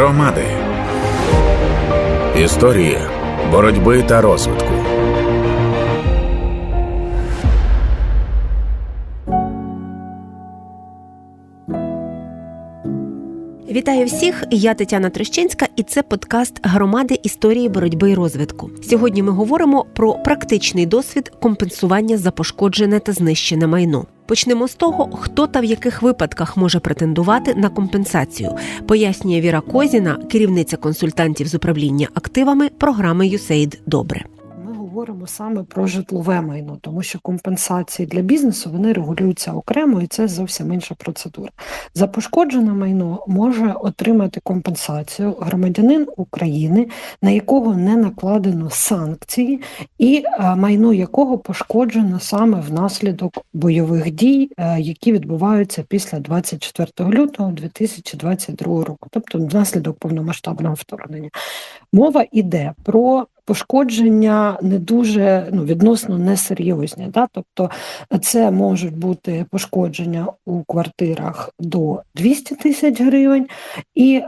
Громади. Історії боротьби та розвитку. Вітаю всіх! Я Тетяна Трещинська, і це подкаст громади історії боротьби і розвитку. Сьогодні ми говоримо про практичний досвід компенсування за пошкоджене та знищене майно. Почнемо з того, хто та в яких випадках може претендувати на компенсацію, пояснює Віра Козіна, керівниця консультантів з управління активами програми USAID Добре. Говоримо саме про житлове майно, тому що компенсації для бізнесу вони регулюються окремо, і це зовсім інша процедура. За пошкоджене майно може отримати компенсацію громадянин України, на якого не накладено санкції, і е, майно якого пошкоджено саме внаслідок бойових дій, е, які відбуваються після 24 лютого 2022 року, тобто внаслідок повномасштабного вторгнення. Мова йде про пошкодження не дуже ну, відносно несерйозні. Да? Тобто це можуть бути пошкодження у квартирах до 200 тисяч гривень і,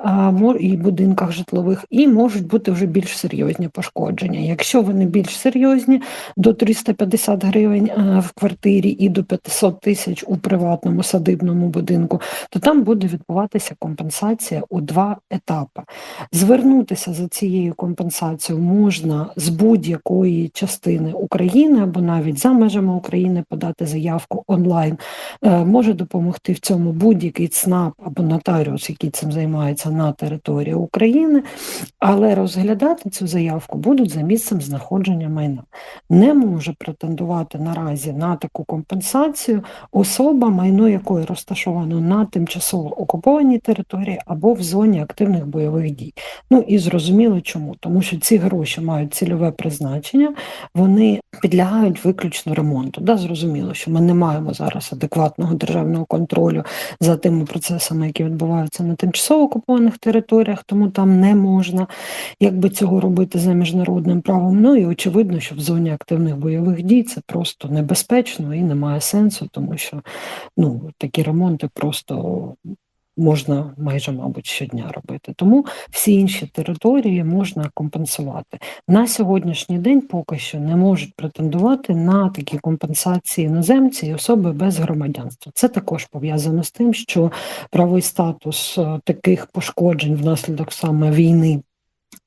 і будинках житлових, і можуть бути вже більш серйозні пошкодження. Якщо вони більш серйозні, до 350 гривень а, в квартирі і до 500 тисяч у приватному садибному будинку, то там буде відбуватися компенсація у два етапи. Звернутися за цією компенсацією можна з будь-якої частини України або навіть за межами України подати заявку онлайн. Е, Може допомогти в цьому будь-який ЦНАП або нотаріус, який цим займається на території України, але розглядати цю заявку будуть за місцем знаходження майна. Не може претендувати наразі на таку компенсацію особа, майно якої розташовано на тимчасово окупованій території або в зоні активних бойових дій. Ну і зрозуміло чому, тому що ці гроші мають цільове призначення, вони підлягають виключно ремонту. Да, зрозуміло, що ми не маємо зараз адекватного державного контролю за тими процесами, які відбуваються на тимчасово окупованих територіях, тому там не можна якби цього робити за міжнародним правом. Ну і очевидно, що в зоні активних бойових дій це просто небезпечно і немає сенсу, тому що ну такі ремонти просто можна майже, мабуть, щодня робити. Тому всі інші території можна компенсувати. На сьогоднішній день поки що не можуть претендувати на такі компенсації іноземці і особи без громадянства. Це також пов'язано з тим, що правий статус е, таких пошкоджень внаслідок саме війни.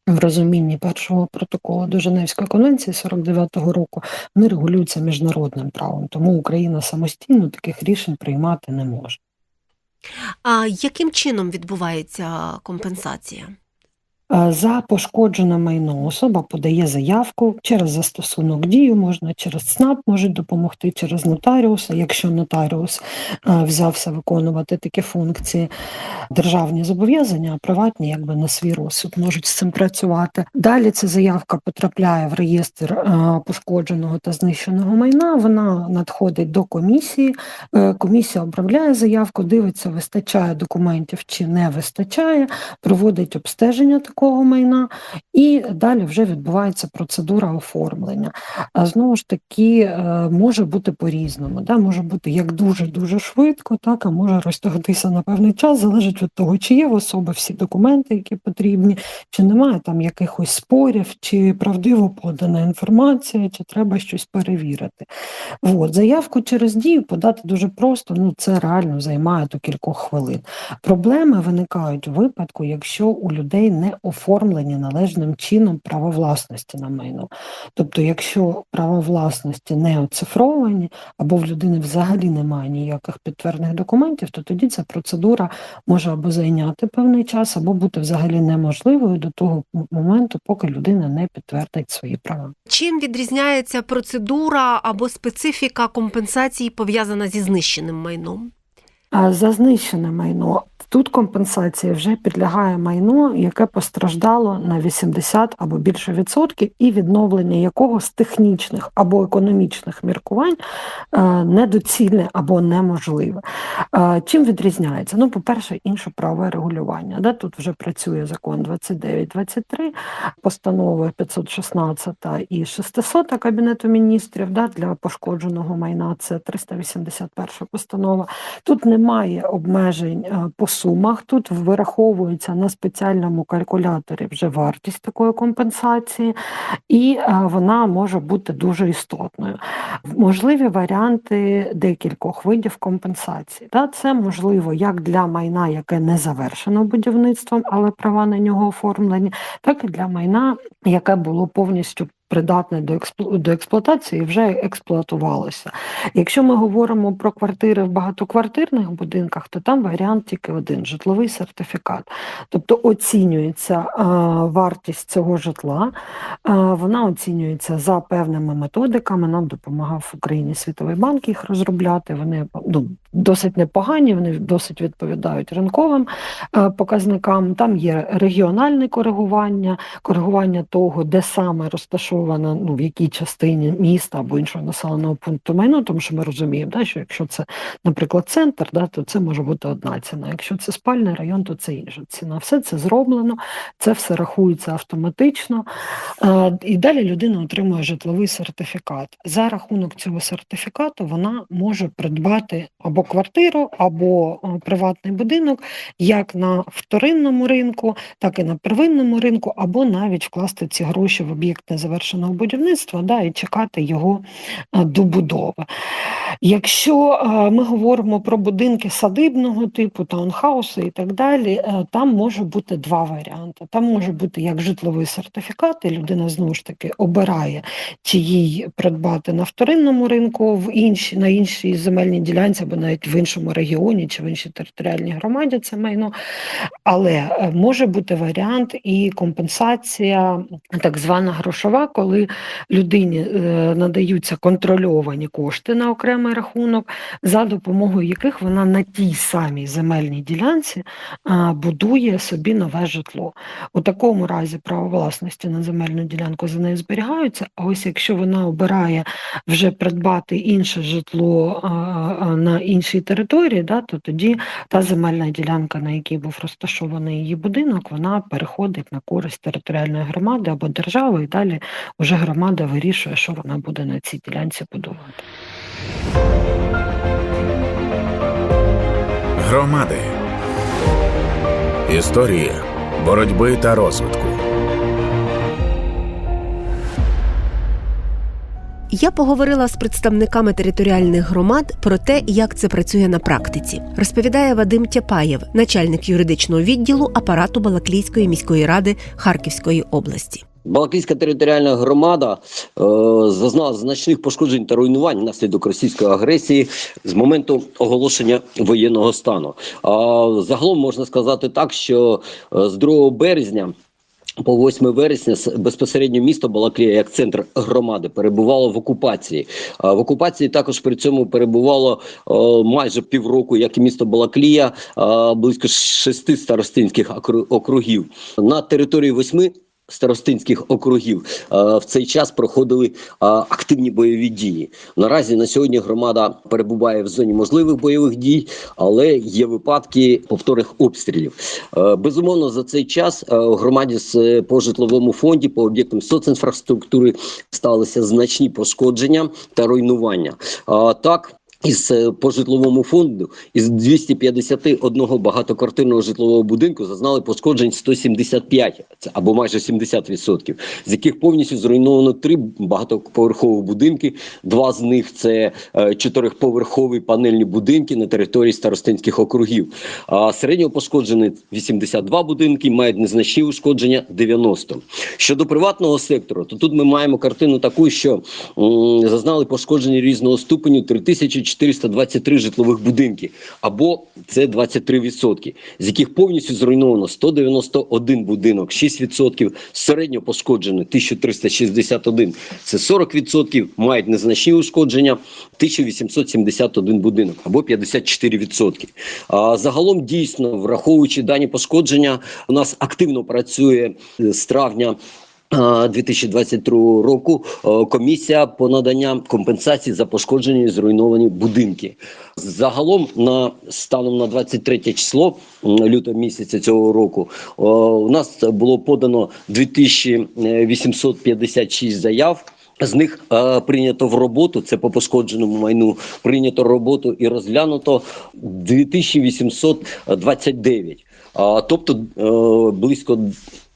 В розумінні першого протоколу до Женевської конвенції 49-го року вони регулюються міжнародним правом, тому Україна самостійно таких рішень приймати не може. А яким чином відбувається компенсація? Е, За пошкоджене майно особа подає заявку через застосунок дію, можна через ЦНАП можуть допомогти, через нотаріуса, якщо нотаріус е, взявся виконувати такі функції. Державні зобов'язання, а приватні якби на свій розсуд можуть з цим працювати. Далі ця заявка потрапляє в реєстр е, пошкодженого та знищеного майна. Вона надходить до комісії. Комісія обробляє заявку, дивиться, вистачає документів чи не вистачає, проводить обстеження такого майна, і далі вже відбувається процедура оформлення. А знову ж таки, е, може бути по-різному. Да? Може бути як дуже-дуже швидко, так, а може розтягнутися на певний час, залежить від того, чи є в особи всі документи, які потрібні, чи немає там якихось спорів, чи правдиво подана інформація, чи треба щось перевірити. От, заявку через дію подати дуже просто, ну це реально займає до кількох хвилин. Проблеми виникають у випадку, якщо у людей не оформлені належним чином право власності на майно. Тобто, якщо право власності не оцифровані, або в людини взагалі немає ніяких підтверджених документів, то тоді ця процедура може або зайняти певний час, або бути взагалі неможливою до того моменту, поки людина не підтвердить свої права. Чим відрізняється процедура або специфіка компенсації пов'язана зі знищеним майном? А За знищене майно тут компенсація вже підлягає майно, яке постраждало на 80 або більше відсотків, і відновлення якого з технічних або економічних міркувань е, недоцільне або неможливе. Е, Чим відрізняється? Ну, по-перше, інше правове регулювання. Да? Тут вже працює закон 2923, постанови 516 і 600 Кабінету міністрів да, для пошкодженого майна. Це 381 постанова. Тут немає обмежень е, по сумах. Тут вираховується на спеціальному калькуляторі вже вартість такої компенсації, і е, вона може бути дуже істотною. Можливі варіанти декількох видів компенсації. Це можливо як для майна, яке не завершено будівництвом, але права на нього оформлені, так і для майна, яке було повністю придатне до експлу- до експлуатації вже експлуатувалося. Якщо ми говоримо про квартири в багатоквартирних будинках, то там варіант тільки один житловий сертифікат. Тобто оцінюється е, вартість цього житла, е, вона оцінюється за певними методиками. Нам допомагав в Україні Світовий банк їх розробляти. Вони ну, досить непогані, вони досить відповідають ринковим е, показникам. Там є регіональне коригування, коригування того, де саме розташована, ну в якій частині міста або іншого населеного пункту майно, тому що ми розуміємо, да, що якщо це, наприклад, центр, да, то це може бути одна ціна. Якщо це спальний район, то це інша ціна. Все це зроблено, це все рахується автоматично. Е, І далі людина отримує житловий сертифікат. За рахунок цього сертифікату вона може придбати або квартиру, або е, приватний будинок як на вторинному ринку, так і на первинному ринку, або навіть вкласти ці гроші в об'єкт незавершеного будівництва да, і чекати його е, добудови. Якщо е, ми говоримо про будинки садибного типу, таунхауси і так далі, там може бути два варіанти. Там може бути як житловий сертифікат, і людина знову ж таки обирає, чи їй придбати на вторинному ринку, в іншій, на іншій земельній ділянці, або навіть в іншому регіоні чи в іншій територіальній громаді це майно. Але е, може бути варіант і компенсація, так звана грошова, коли людині е, надаються контрольовані кошти на окремий рахунок, за допомогою яких вона на тій самій земельній ділянці будує собі нове житло. У такому разі право власності на земельну ділянку за нею зберігаються. А ось якщо вона обирає вже придбати інше житло на іншій території, да, то тоді та земельна ділянка, на якій був розташований її будинок, вона переходить на користь територіальної громади або держави, і далі вже громада вирішує, що вона буде на цій ділянці будувати. Громади. Історії боротьби та розвитку. Я поговорила з представниками територіальних громад про те, як це працює на практиці. Розповідає Вадим Тяпаєв, начальник юридичного відділу апарату Балаклійської міської ради Харківської області. Балаклійська територіальна громада е, зазнала значних пошкоджень та руйнувань внаслідок російської агресії з моменту оголошення воєнного стану. А загалом можна сказати так, що е, з 2 березня. По 8 вересня безпосередньо місто Балаклія, як центр громади, перебувало в окупації. В окупації також при цьому перебувало майже півроку, як і місто Балаклія, близько шести старостинських окру- округів. На території восьми старостинських округів е, в цей час проходили е, активні бойові дії. Наразі на сьогодні громада перебуває в зоні можливих бойових дій, але є випадки повторних обстрілів. Е, Безумовно, за цей час громаді по житловому фонді, по об'єктам соцінфраструктури сталися значні пошкодження та руйнування. Так. Із е, по житловому фонду із 251 багатоквартирного житлового будинку зазнали пошкоджень 175, це або майже 70%, з яких повністю зруйновано три багатоповерхові будинки. Два з них це е, чотирьохповерхові панельні будинки на території старостинських округів. А середньо пошкоджені 82 будинки, мають незначні ушкодження 90. Щодо приватного сектору, то тут ми маємо картину таку, що м, зазнали пошкодження різного ступеню 3423 житлових будинки, або це 23%, з яких повністю зруйновано 191 будинок, 6%, середньо пошкоджено 1361, це 40%, мають незначні ушкодження 1871 будинок, або 54%. А загалом дійсно, враховуючи дані пошкодження, у нас активно працює з травня 2022 року комісія по наданням компенсації за пошкоджені і зруйновані будинки. Загалом на станом на 23 число лютого місяця цього року у нас було подано 2856 заяв З них е, прийнято в роботу, це по пошкодженому майну, прийнято роботу і розглянуто 2829. А, тобто е, близько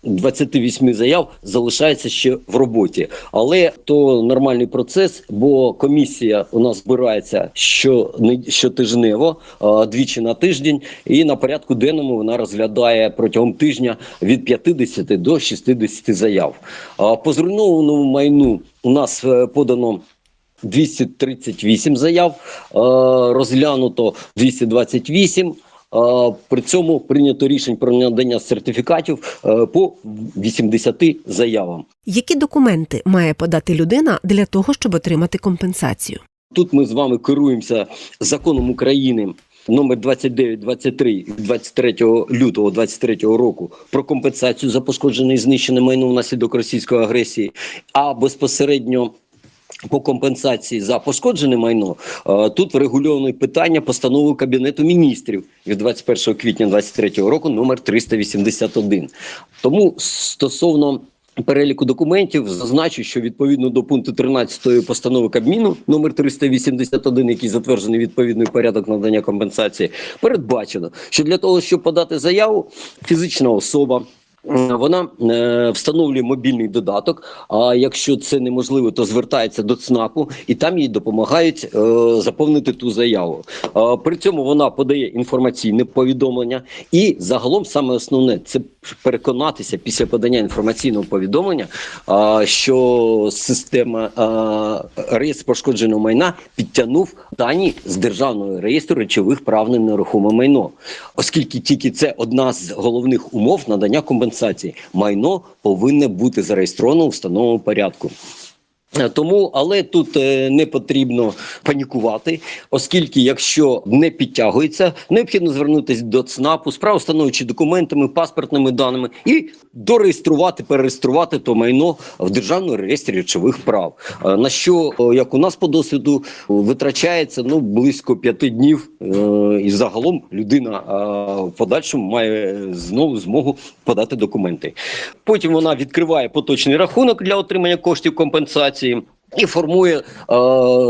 28 заяв залишається ще в роботі. Але то нормальний процес, бо комісія у нас збирається що, щотижнево, е, двічі на тиждень, і на порядку денному вона розглядає протягом тижня від 50 до 60 заяв. По зруйнованому майну у нас е, подано 238 заяв, е, розглянуто 228. При цьому прийнято рішень про надання сертифікатів е, по 80 заявам. Які документи має подати людина для того, щоб отримати компенсацію? Тут ми з вами керуємося законом України номер 2923 від 23 лютого 23 року про компенсацію за пошкоджене і знищене майно внаслідок російської агресії, а безпосередньо. По компенсації за пошкоджене майно е, тут врегульовано питання постанови Кабінету міністрів від 21 квітня 2023 року номер 381. Тому стосовно переліку документів зазначу, що відповідно до пункту 13 постанови Кабміну номер 381, який затверджений відповідний порядок надання компенсації, передбачено, що для того, щоб подати заяву, фізична особа. Е, Вона е, встановлює мобільний додаток. А якщо це неможливо, то звертається до ЦНАПу і там їй допомагають е, заповнити ту заяву. Е, при цьому вона подає інформаційне повідомлення, і загалом саме основне це переконатися після подання інформаційного повідомлення, що система реєстр пошкодженого майна підтягнув дані з державного реєстру речових прав на нерухоме майно, оскільки тільки це одна з головних умов надання компенсації. Майно повинне бути зареєстровано в встановленому порядку. Е, Тому, але тут е, не потрібно панікувати, оскільки якщо не підтягується, необхідно звернутися до ЦНАПу з правостановчими документами, паспортними даними і дореєструвати, перереєструвати то майно в державному реєстрі речових прав. Е, На що, як у нас по досвіду, витрачається ну близько п'яти днів, і загалом людина в подальшому має знову змогу подати документи. Потім вона відкриває поточний рахунок для отримання коштів компенсації організації і формує е,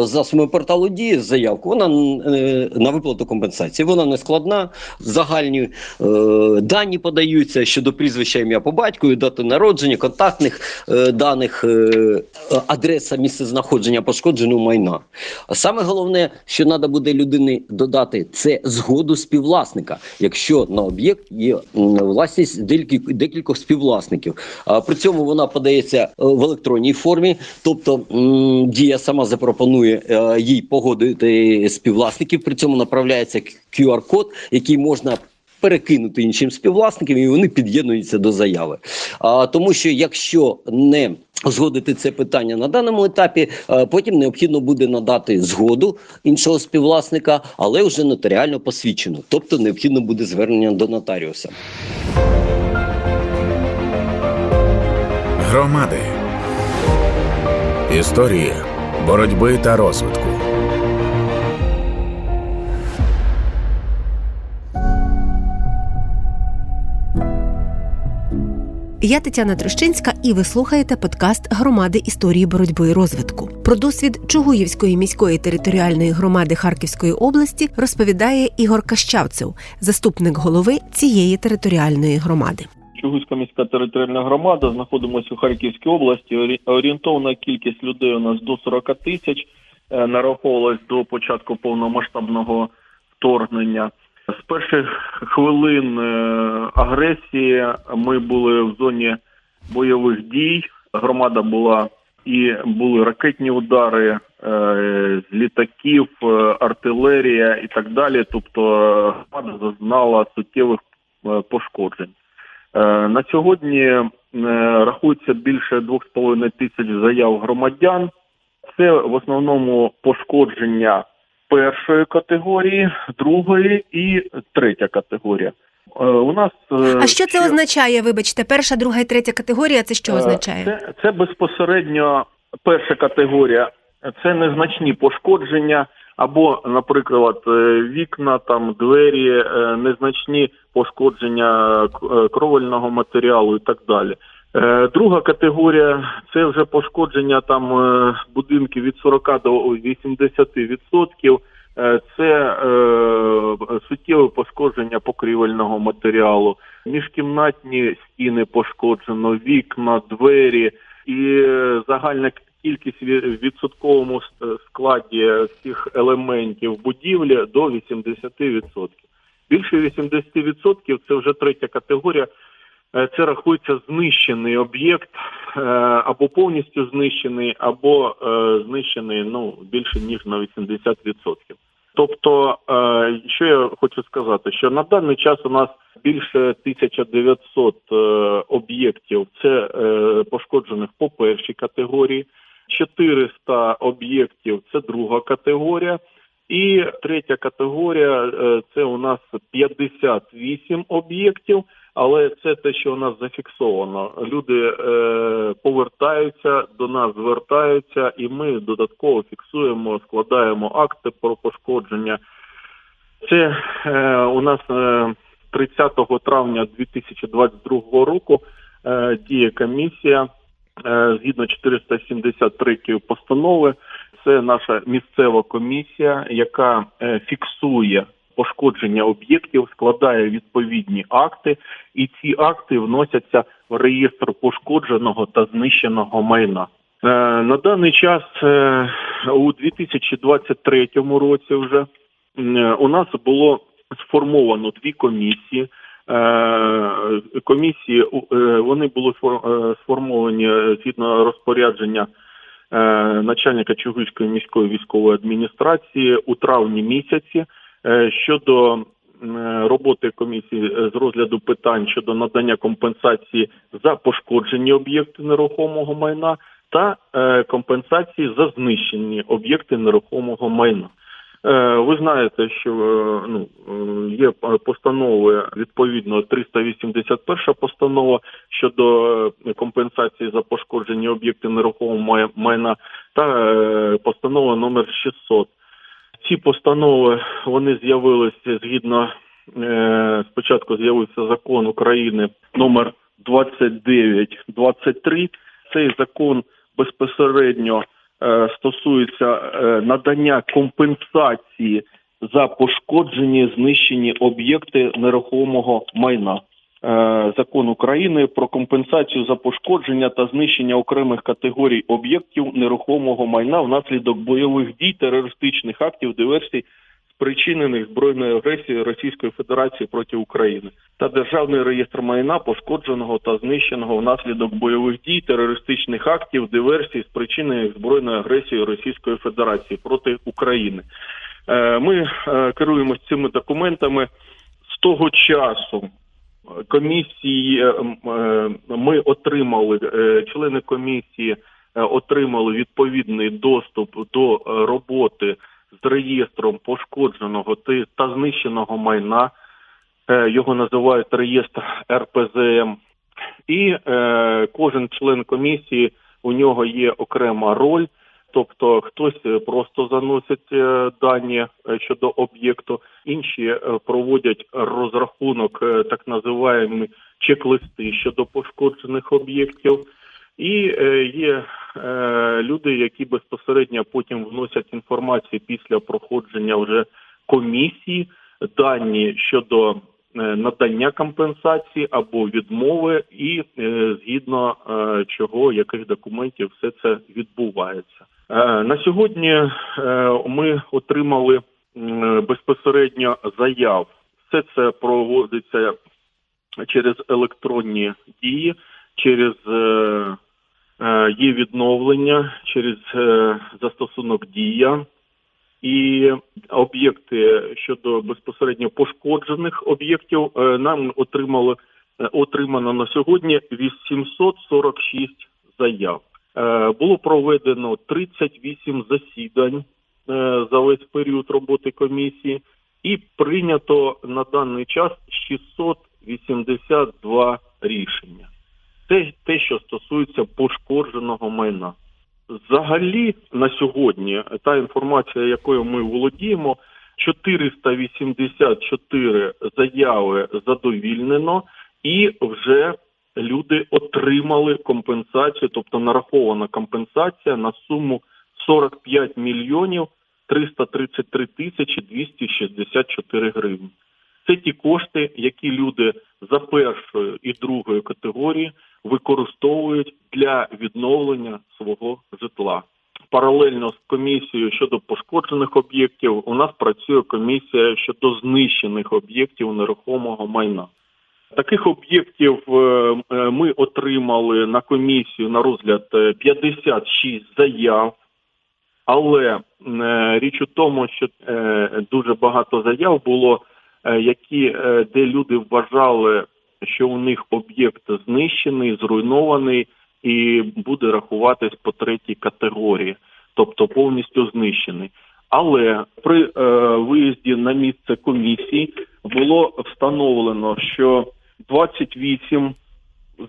засобами порталу дії заявку. Вона е, на виплату компенсації. Вона не складна. Загальні е, дані подаються щодо прізвища ім'я по батькові, дати народження, контактних е, даних, е, адреса місце знаходження пошкодженого майна. Саме головне, що треба буде людині додати, це згоду співвласника, якщо на об'єкт є власність декількох, декількох співвласників. А при цьому вона подається е, в електронній формі, тобто дія сама запропонує е, їй погодити співвласників. При цьому направляється QR-код, який можна. Перекинути іншим співвласникам, і вони під'єднуються до заяви. А, тому що якщо не узгодити це питання на даному етапі, е, потім необхідно буде надати згоду іншого співвласника, але вже нотаріально посвідчено. Тобто необхідно буде звернення до нотаріуса. Громади. Історії боротьби та розвитку. Я Тетяна Трощинська, і ви слухаєте подкаст громади історії боротьби і розвитку. Про досвід Чугуївської міської територіальної громади Харківської області розповідає Ігор Кащавцев, заступник голови цієї територіальної громади. Чугуйська міська територіальна громада знаходимося у Харківській області. Орі- Орієнтовна кількість людей у нас до 40 тисяч е, нараховувалась до початку повномасштабного вторгнення. З перших хвилин е, агресії ми були в зоні бойових дій. Громада була і були ракетні удари е, з літаків, артилерія і так далі. Тобто громада зазнала суттєвих пошкоджень. Е, На сьогодні е, рахується більше 2,5 тисяч заяв громадян. Це в основному пошкодження першої категорії, другої і третя категорія. Е, У нас А що це означає? Вибачте, перша, друга і третя категорія? Це що означає? Це, це безпосередньо перша категорія. Це незначні пошкодження, або, наприклад, е, вікна, там двері, е, незначні пошкодження е, кровельного матеріалу і так далі. Друга категорія це вже пошкодження там будинків від 40 до 80%. Е, Це е, суттєве пошкодження покрівельного матеріалу, міжкімнатні стіни пошкоджено, вікна, двері і загальна кількість в відсотковому складі всіх елементів будівлі до 80%. Більше 80% це вже третя категорія. Е, Це рахується знищений об'єкт е, або повністю знищений, або е, знищений ну більше ніж на 80%. Тобто, е, що я хочу сказати, що на даний час у нас більше 1900 е, об'єктів це е, пошкоджених по першій категорії, 400 об'єктів це друга категорія. І третя категорія е, це у нас 58 об'єктів, але це те, що у нас зафіксовано. Люди е, повертаються до нас, звертаються, і ми додатково фіксуємо, складаємо акти про пошкодження. Це е, у нас е, 30 травня 2022 року діє комісія згідно 473 постанови. Це наша місцева комісія, яка е, фіксує пошкодження об'єктів, складає відповідні акти, і ці акти вносяться в реєстр пошкодженого та знищеного майна. Е, На даний час е, у 2023 році вже у нас було сформовано дві комісії. Е, Комісії е, вони були е, сформовані згідно розпорядження начальника Чугуйської міської військової адміністрації у травні місяці щодо роботи комісії з розгляду питань щодо надання компенсації за пошкоджені об'єкти нерухомого майна та компенсації за знищені об'єкти нерухомого майна. Ви знаєте, що ну є постанови відповідно 381 постанова щодо е, компенсації за пошкоджені об'єкти нерухомого майна та е, постанова номер 600. Ці постанови вони з'явилися згідно е, спочатку з'явився закон України номер 2923. Цей закон безпосередньо е, стосується е, надання компенсації за пошкоджені знищені об'єкти нерухомого майна. Е, Закон України про компенсацію за пошкодження та знищення окремих категорій об'єктів нерухомого майна внаслідок бойових дій, терористичних актів, диверсій, спричинених збройною агресією Російської Федерації проти України та державний реєстр майна пошкодженого та знищеного внаслідок бойових дій, терористичних актів, диверсій, спричинених збройною агресією Російської Федерації проти України. Е, Ми е, керуємося цими документами з того часу. Комісії е, ми отримали члени комісії отримали відповідний доступ до роботи з реєстром пошкодженого та знищеного майна. Його називають реєстр РПЗМ. І кожен член комісії у нього є окрема роль. Тобто хтось е, просто заносить е, дані е, щодо об'єкту, інші проводять розрахунок так називаємо чек-листи щодо пошкоджених об'єктів. І є люди, які безпосередньо потім вносять інформацію після проходження вже комісії, дані щодо надання компенсації або відмови, і згідно чого яких документів все це відбувається. Е, На сьогодні е, ми отримали безпосередньо заяв. Все це проводиться через електронні дії, через е, є відновлення, через застосунок дія. І об'єкти щодо безпосередньо пошкоджених об'єктів нам отримали отримано на сьогодні 846 заяв. Е, Було проведено 38 засідань е, за весь період роботи комісії, і прийнято на даний час 682 рішення. Це те, що стосується пошкодженого майна. Взагалі на сьогодні та інформація, якою ми володіємо, 484 заяви задовільнено, і вже люди отримали компенсацію, тобто нарахована компенсація на суму 45 мільйонів 333 тисячі 264 гривні. Це ті кошти, які люди за першою і другою категорії використовують для відновлення свого житла. Паралельно з комісією щодо пошкоджених об'єктів у нас працює комісія щодо знищених об'єктів нерухомого майна. Таких об'єктів е, е, ми отримали на комісію на розгляд е, 56 заяв. Але е, річ у тому, що е, дуже багато заяв було, е, які е, де люди вважали, що у них об'єкт знищений, зруйнований і буде рахуватись по третій категорії, тобто повністю знищений. Але при е, виїзді на місце комісії було встановлено, що 28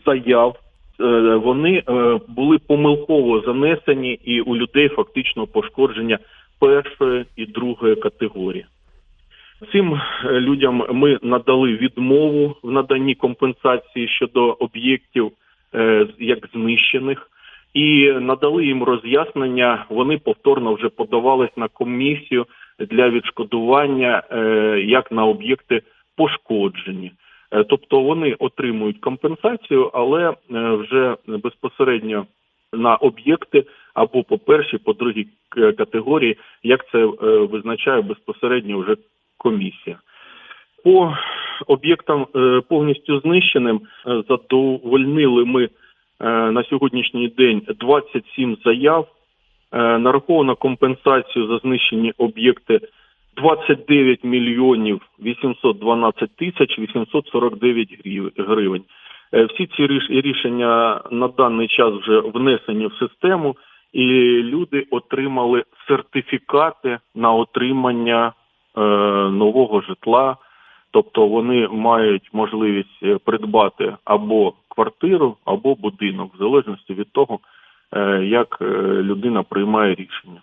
заяв е, вони е, були помилково занесені, і у людей фактично пошкодження першої і другої категорії. Цим е, людям ми надали відмову в наданні компенсації щодо об'єктів як знищених, і надали їм роз'яснення. Вони повторно вже подавались на комісію для відшкодування як на об'єкти пошкоджені. Е, Тобто вони отримують компенсацію, але е, вже безпосередньо на об'єкти або по першій, по другій категорії, як це е, визначає безпосередньо вже комісія. По об'єктам е, повністю знищеним е, задовольнили ми е, на сьогоднішній день 27 заяв. Е, Нараховано компенсацію за знищені об'єкти 29 мільйонів 812 тисяч 849 грів- гривень. Е, Всі ці рішення на даний час вже внесені в систему, і люди отримали сертифікати на отримання е, нового житла. Тобто вони мають можливість е, придбати або квартиру, або будинок, в залежності від того, е, як е, людина приймає рішення.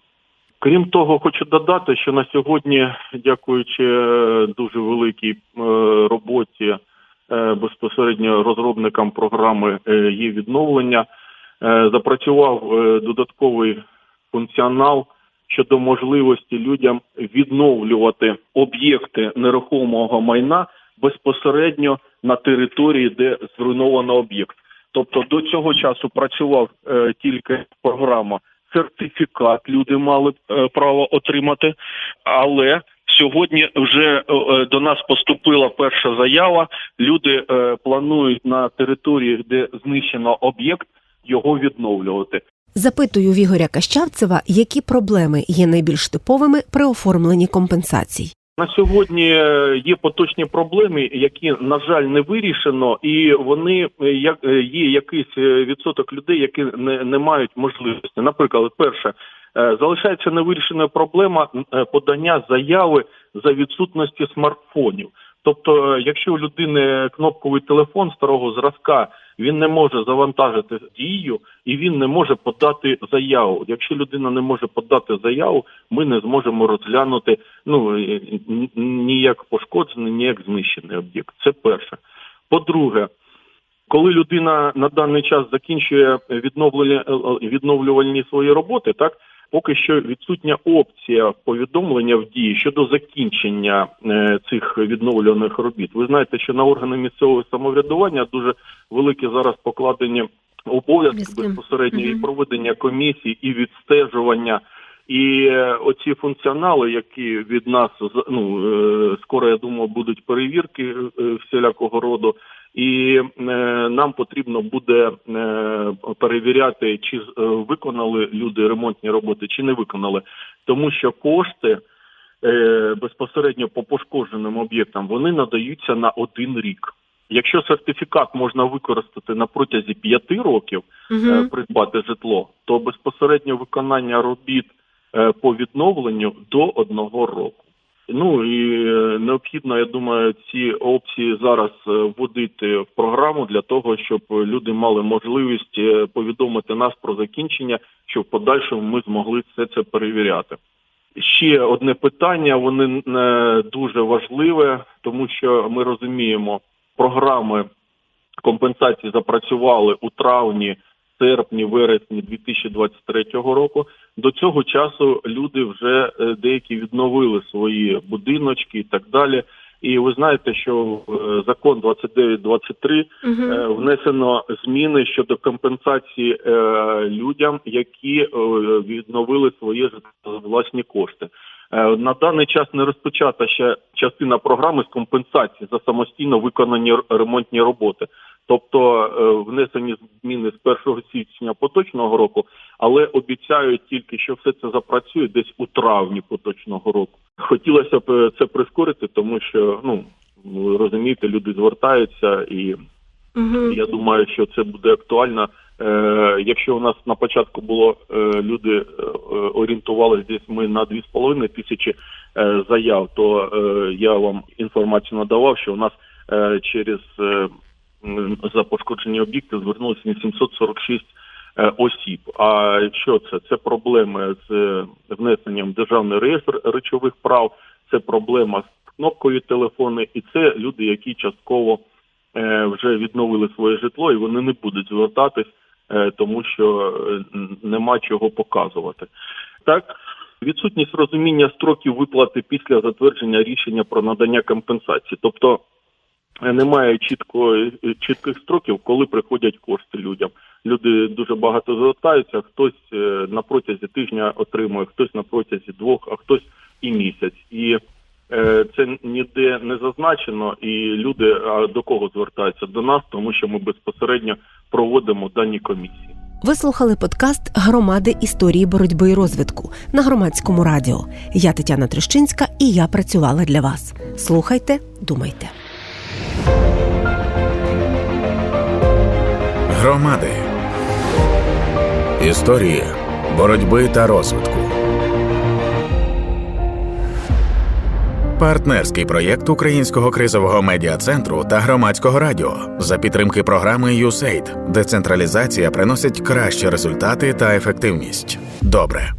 Крім того, хочу додати, що на сьогодні, дякуючи е, дуже великій е, роботі е, безпосередньо розробникам програми є відновлення, запрацював додатковий функціонал щодо можливості людям відновлювати об'єкти нерухомого майна безпосередньо на території, де зруйновано об'єкт. Тобто до цього часу працював тільки програма сертифікат. Люди мали е, право отримати, але сьогодні вже е, е, до нас поступила перша заява. Люди планують на території, де знищено об'єкт, його відновлювати. Запитую Вігоря Кащавцева, які проблеми є найбільш типовими при оформленні компенсацій. На сьогодні е, є поточні проблеми, які на жаль не вирішено, і вони е, як е, є якийсь відсоток людей, які не, не мають можливості. Наприклад, перше залишається невирішеною проблема подання заяви за відсутності смартфонів. Тобто, якщо у людини кнопковий телефон старого зразка, він не може завантажити дію і він не може подати заяву. Якщо людина не може подати заяву, ми не зможемо розглянути ну е, ні- ні як пошкоджений, ні як знищений об'єкт. Це перше. По-друге, коли людина на даний час закінчує е, е, відновлювальні свої роботи, так поки що відсутня опція повідомлення в дії щодо закінчення е, цих відновлюваних робіт. Ви знаєте, що на органи місцевого самоврядування дуже великі зараз покладені обов'язки Обов'язки. безпосередньо і проведення комісій, і відстежування. І е, оці функціонали, які від нас ну е, скоро я думаю, будуть перевірки е, всілякого роду, і нам потрібно буде перевіряти, чи виконали люди ремонтні роботи, чи не виконали, тому що кошти безпосередньо по пошкодженим об'єктам вони надаються на один рік. Якщо сертифікат можна використати на протязі п'яти років, е, придбати житло, то безпосередньо виконання робіт по відновленню до одного року. Ну і е, необхідно, я думаю, ці опції зараз е, вводити в програму для того, щоб люди мали можливість е, повідомити нас про закінчення, щоб в подальшому ми змогли все це перевіряти. Ще одне питання, вони е, дуже важливе, тому що ми розуміємо, програми компенсації запрацювали у травні, серпні, вересні 2023 року. До цього часу люди вже е, деякі відновили свої будиночки і так далі. І ви знаєте, що в е, закон 2923 е, внесено зміни щодо компенсації людям, які відновили свої житло власні кошти. На даний час не розпочата ще частина програми з компенсації за самостійно виконані ремонтні роботи. Тобто е, внесені зміни з 1 січня поточного року, але обіцяють тільки, що все це запрацює десь у травні поточного року. Хотілося б е, це прискорити, тому що ну розумієте, люди звертаються, і я думаю, що це буде актуально. Е, якщо у нас на початку було е, люди е, орієнтувалися десь ми на 2,5 тисячі е, заяв, то е, я вам інформацію надавав, що у нас е, через за пошкоджені об'єкти звернулося 746 е, осіб. А що це? Це проблеми з е, внесенням в державний реєстр речових прав, це проблема з кнопкою телефону, і це люди, які частково е, вже відновили своє житло, і вони не будуть звертатись, тому що нема чого показувати. Так, відсутність розуміння строків виплати після затвердження рішення про надання компенсації, тобто немає чіткої чітких строків, коли приходять кошти людям. Люди дуже багато звертаються. Хтось е, на протязі тижня отримує, хтось на протязі двох, а хтось і місяць. І е, це ніде не зазначено, і люди до кого звертаються? До нас, тому що ми безпосередньо проводимо дані комісії. Ви слухали подкаст Громади історії боротьби і розвитку на громадському радіо. Я Тетяна Трещинська і я працювала для вас. Слухайте, думайте. Громади. Історії боротьби та розвитку. Партнерський проєкт Українського кризового медіа центру та громадського радіо за підтримки програми USAID. Децентралізація приносить кращі результати та ефективність. Добре.